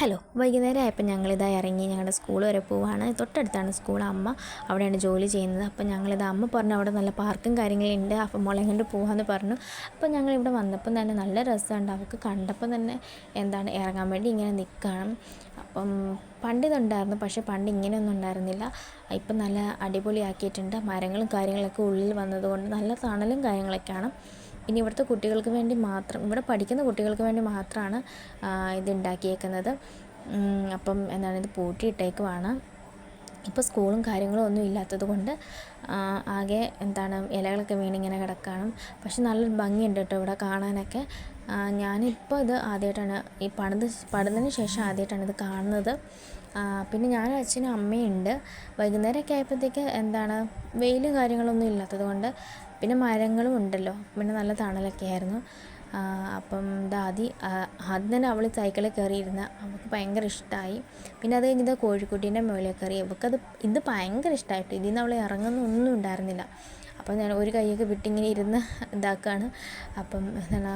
Hello വൈകുന്നേരം ആയപ്പോൾ ഞങ്ങളിതാ ഇറങ്ങി ഞങ്ങളുടെ സ്കൂൾ വരെ പോവാണ്. തൊട്ടടുത്താണ് സ്കൂൾ അമ്മ അവിടെയാണ് ജോലി ചെയ്യുന്നത്. അപ്പോൾ ഞങ്ങളിത് അമ്മ പറഞ്ഞു അവിടെ നല്ല പാർക്കും കാര്യങ്ങളുണ്ട്. അപ്പം മോളെ കൊണ്ട് പോകാമെന്ന് പറഞ്ഞു. അപ്പോൾ ഞങ്ങൾ ഇവിടെ വന്നപ്പം തന്നെ നല്ല രസമുണ്ട്. അവൾക്ക് കണ്ടപ്പം തന്നെ എന്താണ് ഇറങ്ങാൻ വേണ്ടി ഇങ്ങനെ നിൽക്കണം. അപ്പം പണ്ട് ഇതുണ്ടായിരുന്നു പക്ഷേ പണ്ട് ഇങ്ങനെയൊന്നും ഉണ്ടായിരുന്നില്ല. ഇപ്പം നല്ല അടിപൊളിയാക്കിയിട്ടുണ്ട്. മരങ്ങളും കാര്യങ്ങളൊക്കെ ഉള്ളിൽ വന്നതുകൊണ്ട് നല്ല തണലും കാര്യങ്ങളൊക്കെയാണ്. ഇനി ഇവിടുത്തെ കുട്ടികൾക്ക് വേണ്ടി മാത്രം ഇവിടെ പഠിക്കുന്ന കുട്ടികൾക്ക് വേണ്ടി മാത്രമാണ് ഇത് ഉണ്ടാക്കിയേക്കുന്നത് അപ്പം എന്താണ് ഇത് പൂട്ടിയിട്ടേക്കുവാണ്. ഇപ്പോൾ സ്കൂളും കാര്യങ്ങളും ഒന്നും ഇല്ലാത്തത് കൊണ്ട് ആകെ എന്താണ് ഇലകളൊക്കെ വീണിങ്ങനെ കിടക്കാണ്. പക്ഷെ നല്ലൊരു ഭംഗിയുണ്ട് കേട്ടോ ഇവിടെ കാണാനൊക്കെ. ഞാനിപ്പോൾ ഇത് ആദ്യമായിട്ടാണ് ഈ പണിത് പണിതിന് ശേഷം ആദ്യമായിട്ടാണ് ഇത് കാണുന്നത്. പിന്നെ ഞാൻ അച്ഛനും അമ്മയുണ്ട്. വൈകുന്നേരമൊക്കെ ആയപ്പോഴത്തേക്ക് എന്താണ് വെയിലും കാര്യങ്ങളൊന്നും ഇല്ലാത്തത് കൊണ്ട് പിന്നെ മരങ്ങളും ഉണ്ടല്ലോ. പിന്നെ നല്ല തണലൊക്കെ ആയിരുന്നു. അപ്പം ദാദി ആദ്യം തന്നെ അവൾ സൈക്കിളിൽ കയറിയിരുന്ന അവൾക്ക് ഭയങ്കര ഇഷ്ടമായി പിന്നെ അത് കഴിഞ്ഞത് കോഴിക്കുട്ടീന്റെ മുകളിൽ കയറി. അവൾക്കത് ഇത് ഭയങ്കര ഇഷ്ടമായിട്ട് ഇതിൽ നിന്ന് അവൾ ഇറങ്ങുന്നൊന്നും ഉണ്ടായിരുന്നില്ല. അപ്പം ഞാൻ ഒരു കൈയൊക്കെ വിട്ടിങ്ങനെ ഇരുന്ന് ഇതാക്കുകയാണ് അപ്പം എന്താണ്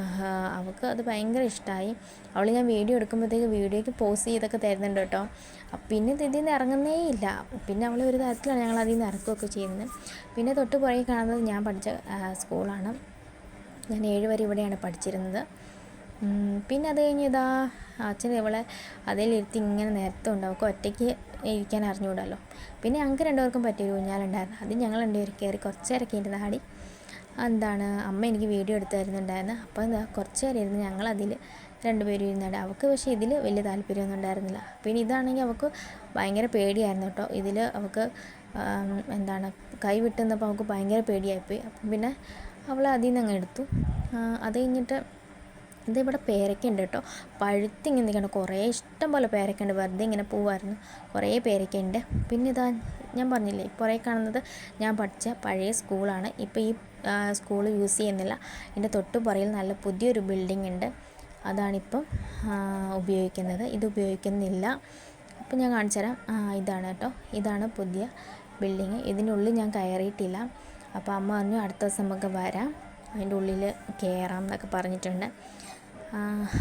അവൾക്ക് അത് ഭയങ്കര ഇഷ്ടമായി അവൾ ഞാൻ വീഡിയോ എടുക്കുമ്പോഴത്തേക്ക് വീഡിയോയ്ക്ക് പോസ് ചെയ്തൊക്കെ തരുന്നുണ്ട് കേട്ടോ. പിന്നെ ഇതിൽ നിന്ന് ഇറങ്ങുന്നേ ഇല്ല. പിന്നെ അവൾ ഒരു തരത്തിലാണ് ഞങ്ങൾ അതിൽ നിന്ന് ഇറക്കുകയൊക്കെ ചെയ്യുന്നത്. പിന്നെ തൊട്ട് പുറകെ കാണുന്നത് ഞാൻ പഠിച്ച സ്കൂളാണ്. ഞാൻ ഏഴ് വരെ ഇവിടെയാണ് പഠിച്ചിരുന്നത്. പിന്നെ അത് കഴിഞ്ഞ് ഇതാ അച്ഛൻ ഇവളെ അതിലിരുത്തി ഇങ്ങനെ നേരത്തെ ഉണ്ടാവും. ഒറ്റയ്ക്ക് ഇരിക്കാൻ അറിഞ്ഞുകൂടല്ലോ പിന്നെ ഞങ്ങൾക്ക് രണ്ടുപേർക്കും പറ്റിയൊരു ഊഞ്ഞാലുണ്ടായിരുന്നു. അത് ഞങ്ങൾ രണ്ടുപേരും കയറി കുറച്ച് നേരമൊക്കെ ഇരുന്ന് എന്താണ് അമ്മ എനിക്ക് വീഡിയോ എടുത്ത് തരുന്നുണ്ടായിരുന്നു. അപ്പോൾ എന്താ കുറച്ച് നേരം ഇരുന്ന് ഞങ്ങൾ അതിൽ രണ്ടുപേരും ഇരുന്നാടി അവൾക്ക് പക്ഷേ ഇതിൽ വലിയ താല്പര്യമൊന്നും ഉണ്ടായിരുന്നില്ല. പിന്നെ ഇതാണെങ്കിൽ അവൾക്ക് ഭയങ്കര പേടിയായിരുന്നു കേട്ടോ. ഇതിൽ അവൾക്ക് എന്താണ് കൈ വിട്ടുന്നപ്പോൾ അവൾക്ക് ഭയങ്കര പേടിയായിപ്പോയി. അപ്പം പിന്നെ അവൾ അതിൽ നിന്ന് അങ്ങ് എടുത്തു. അത് കഴിഞ്ഞിട്ട് ഇതിവിടെ പേരയ്ക്ക ഉണ്ട് കേട്ടോ. പഴുത്തിങ്ങനെ നിൽക്കണം. കുറേ ഇഷ്ടം പോലെ പേരയ്ക്ക ഉണ്ട്. വെറുതെ ഇങ്ങനെ പോവായിരുന്നു. കുറേ പേരയ്ക്ക ഉണ്ട്. പിന്നെ ഇതാ ഞാൻ പറഞ്ഞില്ലേ കുറേ കാണുന്നത് ഞാൻ പഠിച്ച പഴയ സ്കൂളാണ്. ഇപ്പോൾ ഈ സ്കൂൾ യൂസ് ചെയ്യുന്നില്ല. എന്റെ തൊട്ട് പുറയിൽ നല്ല പുതിയൊരു ബിൽഡിംഗ് ഉണ്ട്. അതാണിപ്പം ഉപയോഗിക്കുന്നത്. ഇത് ഉപയോഗിക്കുന്നില്ല. അപ്പം ഞാൻ കാണിച്ചു തരാം. ഇതാണ് കേട്ടോ. ഇതാണ് പുതിയ ബിൽഡിങ് ഇതിനുള്ളിൽ ഞാൻ കയറിയിട്ടില്ല. അപ്പോൾ അമ്മ പറഞ്ഞു അടുത്ത ദിവസം നമുക്ക് വരാം. അതിന്റെ ഉള്ളിൽ കയറാം എന്നൊക്കെ പറഞ്ഞിട്ടുണ്ട്.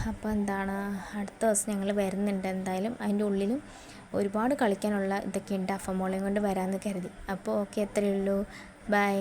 അപ്പോൾ എന്താണ് അടുത്ത ദിവസം ഞങ്ങൾ വരുന്നുണ്ട് എന്തായാലും. അതിന്റെ ഉള്ളിലും ഒരുപാട് കളിക്കാനുള്ള ഇതൊക്കെ ഉണ്ട് അഫമോളയും കൊണ്ട് വരാമെന്ന് കരുതി. അപ്പോൾ ഓക്കെ അത്രയേ ഉള്ളൂ ബൈ